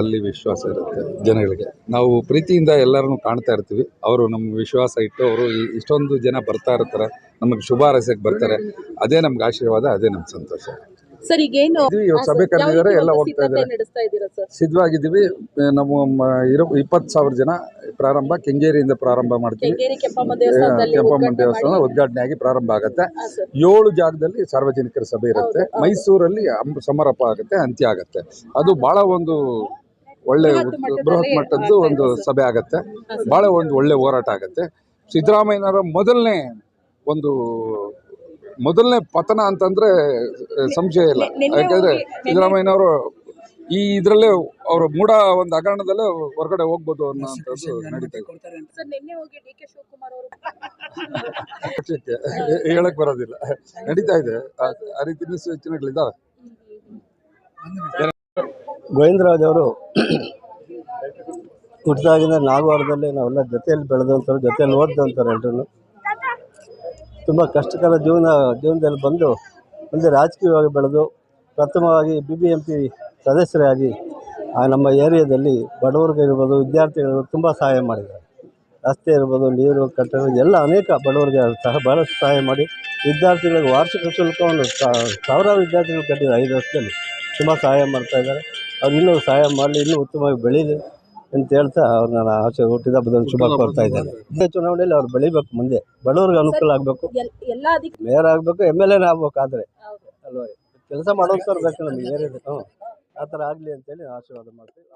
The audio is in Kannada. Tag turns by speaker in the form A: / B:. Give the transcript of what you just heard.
A: ಅಲ್ಲಿ ವಿಶ್ವಾಸ ಇರುತ್ತೆ ಜನಗಳಿಗೆ. ನಾವು ಪ್ರೀತಿಯಿಂದ ಎಲ್ಲರನ್ನು ಕಾಣ್ತಾ ಇರ್ತೀವಿ. ಅವರು ನಮ್ಮ ವಿಶ್ವಾಸ ಇಟ್ಟು ಅವರು ಇಷ್ಟೊಂದು ಜನ ಬರ್ತಾ ಇರ್ತಾರೆ. ನಮಗೆ ಶುಭ ಹಾರೈಸಕ್ಕೆ ಬರ್ತಾರೆ. ಅದೇ ನಮ್ಗೆ ಆಶೀರ್ವಾದ ಅದೇ ನಮ್ಮ ಸಂತೋಷ.
B: ಸರ್ ಈಗೇನು
A: ಸಭೆ ಕರೆದಿದ್ದಾರೆ ಎಲ್ಲ ಹೋಗ್ತಾ ಇದ್ದಾರೆ. ಸಿದ್ಧವಾಗಿದ್ದೀವಿ. ನಮ್ಮ ಇರೋ ಇಪ್ಪತ್ತು ಸಾವಿರ ಜನ ಪ್ರಾರಂಭ ಕೆಂಗೇರಿಯಿಂದ ಪ್ರಾರಂಭ ಮಾಡ್ತೀವಿ.
B: ಕೆಂಪಮ್ಮ
A: ದೇವಸ್ಥಾನ ಉದ್ಘಾಟನೆ ಆಗಿ ಪ್ರಾರಂಭ ಆಗುತ್ತೆ. ಏಳು ಜಾಗದಲ್ಲಿ ಸಾರ್ವಜನಿಕರ ಸಭೆ ಇರುತ್ತೆ. ಮೈಸೂರಲ್ಲಿ ಸಮಾರಂಭ ಸಮಾರೋಪ ಆಗುತ್ತೆ ಅಂತ್ಯ ಆಗುತ್ತೆ. ಅದು ಬಹಳ ಒಂದು ಒಳ್ಳೆ
B: ಬೃಹತ್
A: ಮಟ್ಟದ್ದು ಒಂದು ಸಭೆ ಆಗುತ್ತೆ ಬಹಳ ಒಂದು ಒಳ್ಳೆ ಹೋರಾಟ ಆಗುತ್ತೆ ಸಿದ್ದರಾಮಯ್ಯನವರ ಮೊದಲನೇ ಒಂದು ಮೊದಲನೇ ಪತನ ಅಂತಂದ್ರೆ ಸಂಶಯ ಇಲ್ಲ ಯಾಕಂದ್ರೆ ಸಿದ್ದರಾಮಯ್ಯನವರು ಈ ಇದರಲ್ಲೇ ಅವರು ಮೂಡ ಒಂದು ಹಗರಣದಲ್ಲೇ ಹೊರಗಡೆ ಹೋಗ್ಬೋದು ಅನ್ನೋಂಥದ್ದು ನಡೀತಾ ಇದೆ
B: ಸರ್ ನಿನ್ನೆ ಹೋಗಿ ಡಿ ಕೆ ಶಿವಕುಮಾರ್ ಅವರು
A: ಪಕ್ಷಕ್ಕೆ ಹೇಳಕ್ ಬರೋದಿಲ್ಲ ನಡೀತಾ ಇದೆ ಆ- ಆ ರೀತಿ ಸೂಚನೆಗಳಿದ್ದಾವೆ
C: ಗೋವಿಂದರಾಜ್ ಅವರು ಹುಟ್ಟಿದಾಗಿಂದ ನಾಗವಾರದಲ್ಲಿ ನಾವೆಲ್ಲ ಜೊತೆಯಲ್ಲಿ ಬೆಳೆದಂಥವ್ರು, ಜೊತೆಯಲ್ಲಿ ಓದಿದಂಥವ್ರು ಎಲ್ಲರೂ ತುಂಬ ಕಷ್ಟಕರ ಜೀವನ, ಜೀವನದಲ್ಲಿ ಬಂದು ಮುಂದೆ ರಾಜಕೀಯವಾಗಿ ಬೆಳೆದು, ಪ್ರಥಮವಾಗಿ ಬಿ ಬಿ ಎಂ ಪಿ ಸದಸ್ಯರಾಗಿ ನಮ್ಮ ಏರಿಯಾದಲ್ಲಿ ಬಡವರಿಗೆ ಇರ್ಬೋದು, ವಿದ್ಯಾರ್ಥಿಗಳು ತುಂಬ ಸಹಾಯ ಮಾಡಿದ್ದಾರೆ. ರಸ್ತೆ ಇರ್ಬೋದು, ನೀರು, ಕಟ್ಟಡ, ಎಲ್ಲ ಅನೇಕ ಬಡವರಿಗೆ ಸಹ ಭಾಳಷ್ಟು ಸಹಾಯ ಮಾಡಿ, ವಿದ್ಯಾರ್ಥಿಗಳಿಗೆ ವಾರ್ಷಿಕ ಶುಲ್ಕವನ್ನು ಸಾವಿರಾರು ವಿದ್ಯಾರ್ಥಿಗಳು ಕಟ್ಟಿದ್ದಾರೆ ಐದು ವರ್ಷದಲ್ಲಿ. ತುಂಬ ಸಹಾಯ ಮಾಡ್ತಾ ಇದ್ದಾರೆ. ಅವ್ರು ಇನ್ನೂ ಸಹಾಯ ಮಾಡಲಿ ಇನ್ನೂ ಉತ್ತಮವಾಗಿ ಬೆಳೀಲಿ ಅಂತ ಹೇಳ್ತಾ ಅವ್ರು ನಾನು ಆಚೆ ಹುಟ್ಟಿದ ಹಬ್ಬದಲ್ಲಿ ಶುಭ ಕೋರ್ತಾ ಇದ್ದೇನೆ. ಮುಂದೆ ಚುನಾವಣೆಯಲ್ಲಿ ಅವ್ರು ಬೆಳಿಬೇಕು ಮುಂದೆ. ಬಡವ್ರಿಗೆ ಅನುಕೂಲ ಆಗಬೇಕು. ಮೇಯರ್ ಆಗಬೇಕು ಎಂ ಎಲ್ ಎನೇ ಆಗ್ಬೇಕು ಆದರೆ.
B: ಹೌದು.
C: ಅಲ್ವಾ? ಕೆಲಸ ಮಾಡೋಂಥವ್ರು ಬೇಕು ನಮಗೆ ಏರಿಯಾದ ಹ್ಞೂ ಆ ಥರ ಆಗಲಿ ಅಂತೇಳಿ ಆಶೀರ್ವಾದ ಮಾಡ್ತೀವಿ.